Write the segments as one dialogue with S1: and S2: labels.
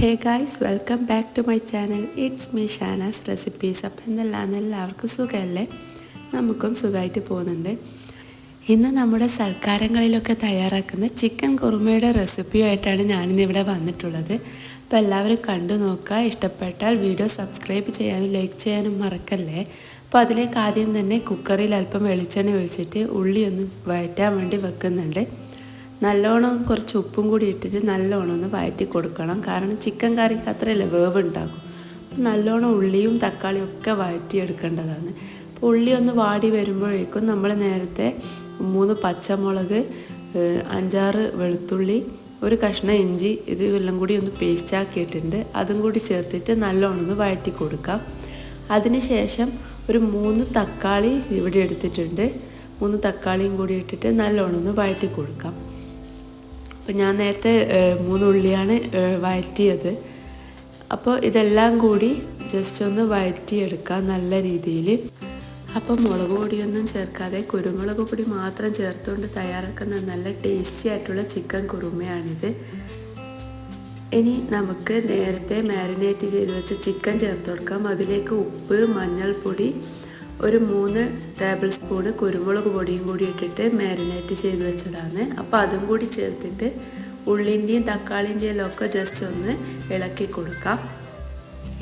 S1: Hey guys welcome back to my channel it's me Shanas recipes appam എന്തെല്ലാം എല്ലാവർക്കും സുഖമല്ലേ നമുക്കും സുഖമായിട്ട് പോകുന്നുണ്ട്. ഇന്ന് നമ്മുടെ സൽക്കാരങ്ങളിലൊക്കെ തയ്യാറാക്കുന്ന ചിക്കൻ കുറുമയുടെ റെസിപ്പിയുമായിട്ടാണ് ഞാനിന്നിവിടെ വന്നിട്ടുള്ളത്. അപ്പോൾ എല്ലാവരും കണ്ടു നോക്കുക. ഇഷ്ടപ്പെട്ടാൽ വീഡിയോ സബ്സ്ക്രൈബ് ചെയ്യാനും ലൈക്ക് ചെയ്യാനും മറക്കല്ലേ? അപ്പോൾ അതിലേക്ക് ആദ്യം തന്നെ കുക്കറിൽ അല്പം വെളിച്ചെണ്ണ ഒഴിച്ചിട്ട് ഉള്ളി ഒന്ന് വഴറ്റാൻ വേണ്ടി വെക്കുന്നുണ്ട്. നല്ലോണം കുറച്ച് ഉപ്പും കൂടി ഇട്ടിട്ട് നല്ലോണം ഒന്ന് വഴറ്റി കൊടുക്കണം. കാരണം ചിക്കൻ കറിക്ക് അത്രയല്ലേ വേവ് ഉണ്ടാകും നല്ലോണം ഉള്ളിയും തക്കാളിയും ഒക്കെ വഴറ്റിയെടുക്കേണ്ടതാണ് അപ്പോൾ ഉള്ളി ഒന്ന് വാടി വരുമ്പോഴേക്കും നമ്മൾ നേരത്തെ മൂന്ന് പച്ചമുളക് അഞ്ചാറ് വെളുത്തുള്ളി ഒരു കഷ്ണം ഇഞ്ചി ഇത് എല്ലാം കൂടി ഒന്ന് പേസ്റ്റ് ആക്കിയിട്ടുണ്ട്. അതും കൂടി ചേർത്തിട്ട് നല്ലോണം ഒന്ന് വഴറ്റി കൊടുക്കാം. അതിനുശേഷം ഒരു മൂന്ന് തക്കാളി ഇവിടെ എടുത്തിട്ടുണ്ട്. മൂന്ന് തക്കാളിയും കൂടി ഇട്ടിട്ട് നല്ലോണം ഒന്ന് വഴറ്റി കൊടുക്കാം. അപ്പം ഞാൻ നേരത്തെ മൂന്ന് ഉള്ളിയാണ് വഴറ്റിയത്. അപ്പോൾ ഇതെല്ലാം കൂടി ജസ്റ്റ് ഒന്ന് വഴറ്റിയെടുക്കാം നല്ല രീതിയിൽ. അപ്പോൾ മുളക് പൊടിയൊന്നും ചേർക്കാതെ കുരുമുളക് പൊടി മാത്രം ചേർത്തുകൊണ്ട് തയ്യാറാക്കുന്ന നല്ല ടേസ്റ്റി ആയിട്ടുള്ള ചിക്കൻ കുറുമയാണിത്. ഇനി നമുക്ക് നേരത്തെ മാരിനേറ്റ് ചെയ്ത് വെച്ച ചിക്കൻ ചേർത്ത് കൊടുക്കാം. അതിലേക്ക് ഉപ്പ് മഞ്ഞൾപ്പൊടി ഒരു മൂന്ന് ടേബിൾ സ്പൂണ് കുരുമുളക് പൊടിയും കൂടി ഇട്ടിട്ട് മാരിനേറ്റ് ചെയ്ത് വെച്ചതാണ്. അപ്പോൾ അതും കൂടി ചേർത്തിട്ട് ഉള്ളിന്റെയും തക്കാളിന്റെയും ഒക്കെ ജസ്റ്റ് ഒന്ന് ഇളക്കി കൊടുക്കാം.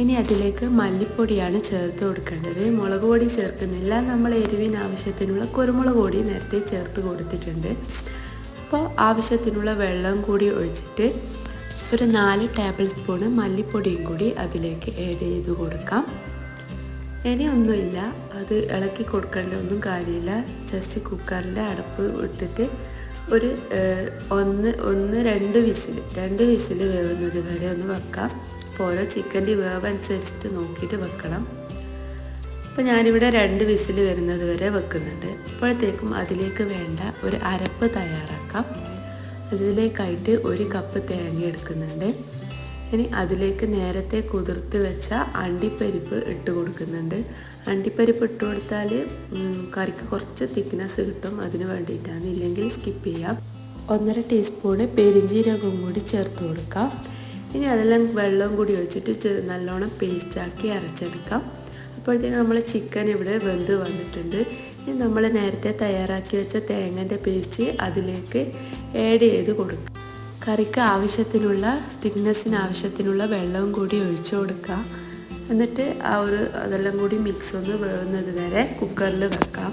S1: ഇനി അതിലേക്ക് മല്ലിപ്പൊടിയാണ് ചേർത്ത് കൊടുക്കേണ്ടത്. മുളക് പൊടി ചേർക്കുന്നില്ല. നമ്മൾ എരിവിന് ആവശ്യത്തിനുള്ള കുരുമുളക് പൊടി നേരത്തെ ചേർത്ത് കൊടുത്തിട്ടുണ്ട്. അപ്പോൾ ആവശ്യത്തിനുള്ള വെള്ളം കൂടി ഒഴിച്ചിട്ട് ഒരു നാല് ടേബിൾ സ്പൂണ് മല്ലിപ്പൊടിയും കൂടി അതിലേക്ക് ആഡ് ചെയ്ത് കൊടുക്കാം. ഇനി ഒന്നുമില്ല അത് ഇളക്കി കൊടുക്കേണ്ട ഒന്നും കാര്യമില്ല. ജസ്റ്റ് കുക്കറിന്റെ അടപ്പ് ഇട്ടിട്ട് ഒരു ഒന്ന് ഒന്ന് രണ്ട് വിസിൽ രണ്ട് വിസിൽ വേവുന്നത് വരെ ഒന്ന് വെക്കാം. അപ്പോൾ ഓരോ ചിക്കന്റെ വേവ് അനുസരിച്ചിട്ട് നോക്കിയിട്ട് വെക്കണം. അപ്പോൾ ഞാനിവിടെ രണ്ട് വിസിൽ വരുന്നത് വരെ വെക്കുന്നുണ്ട്. അപ്പോഴത്തേക്കും അതിലേക്ക് വേണ്ട ഒരു അരപ്പ് തയ്യാറാക്കാം. അതിലേക്കായിട്ട് ഒരു കപ്പ് തേങ്ങ എടുക്കുന്നുണ്ട്. ഇനി അതിലേക്ക് നേരത്തെ കുതിർത്ത് വെച്ച അണ്ടിപ്പരിപ്പ് ഇട്ട് കൊടുക്കുന്നുണ്ട്. അണ്ടിപ്പരിപ്പ് ഇട്ട് കൊടുത്താൽ കറിക്ക് കുറച്ച് തിക്നെസ് കിട്ടും അതിന് വേണ്ടിയിട്ടാണ്. ഇല്ലെങ്കിൽ സ്കിപ്പ് ചെയ്യാം. ഒന്നര ടീസ്പൂണ് പെരിഞ്ജീരകവും കൂടി ചേർത്ത് കൊടുക്കാം. ഇനി അതെല്ലാം വെള്ളവും കൂടി ഒഴിച്ചിട്ട് നല്ലോണം പേസ്റ്റാക്കി അരച്ചെടുക്കാം. അപ്പോഴത്തേക്ക് നമ്മൾ ചിക്കൻ ഇവിടെ വെന്ത് വന്നിട്ടുണ്ട്. ഇനി നമ്മൾ നേരത്തെ തയ്യാറാക്കി വെച്ച തേങ്ങന്റെ പേസ്റ്റ് അതിലേക്ക് ആഡ് ചെയ്ത് കൊടുക്കുക കറിക്ക് ആവശ്യത്തിനുള്ള തിക്നെസ്സിന് ആവശ്യത്തിനുള്ള വെള്ളവും കൂടി ഒഴിച്ചു കൊടുക്കുക എന്നിട്ട് ആ ഒരു അതെല്ലാം കൂടി മിക്സ് ഒന്ന് വേവുന്നത് വരെ കുക്കറിൽ വെക്കാം.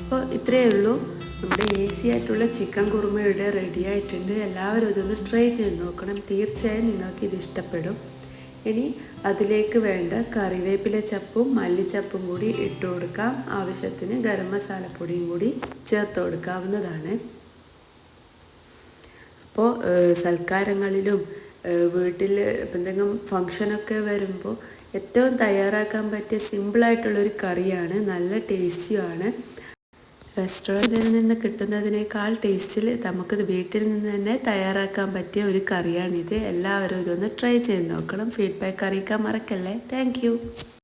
S1: അപ്പോൾ ഇത്രയേ ഉള്ളൂ. നമ്മുടെ ഈസി ആയിട്ടുള്ള ചിക്കൻ കുറുമ ഇവിടെ റെഡി ആയിട്ടുണ്ട്. എല്ലാവരും ഇതൊന്ന് ട്രൈ ചെയ്ത് നോക്കണം. തീർച്ചയായും നിങ്ങൾക്ക് ഇത് ഇഷ്ടപ്പെടും. ഇനി അതിലേക്ക് വേണ്ട കറിവേപ്പില ചപ്പും മല്ലിച്ചപ്പും കൂടി ഇട്ട് കൊടുക്കാം. ആവശ്യത്തിന് ഗരം മസാലപ്പൊടിയും കൂടി ചേർത്ത് കൊടുക്കാവുന്നതാണ്. അപ്പോൾ സൽക്കാരങ്ങളിലും വീട്ടിൽ എന്തെങ്കിലും ഫങ്ഷനൊക്കെ വരുമ്പോൾ ഏറ്റവും തയ്യാറാക്കാൻ പറ്റിയ സിമ്പിളായിട്ടുള്ളൊരു കറിയാണ്. നല്ല ടേസ്റ്റിയുമാണ്. റെസ്റ്റോറന്റിൽ നിന്ന് കിട്ടുന്നതിനേക്കാൾ ടേസ്റ്റിൽ നമുക്കിത് വീട്ടിൽ നിന്ന് തന്നെ തയ്യാറാക്കാൻ പറ്റിയ ഒരു കറിയാണിത്. എല്ലാവരും ഇതൊന്ന് ട്രൈ ചെയ്ത് നോക്കണം. ഫീഡ്ബാക്ക് അറിയിക്കാൻ മറക്കല്ലേ. താങ്ക്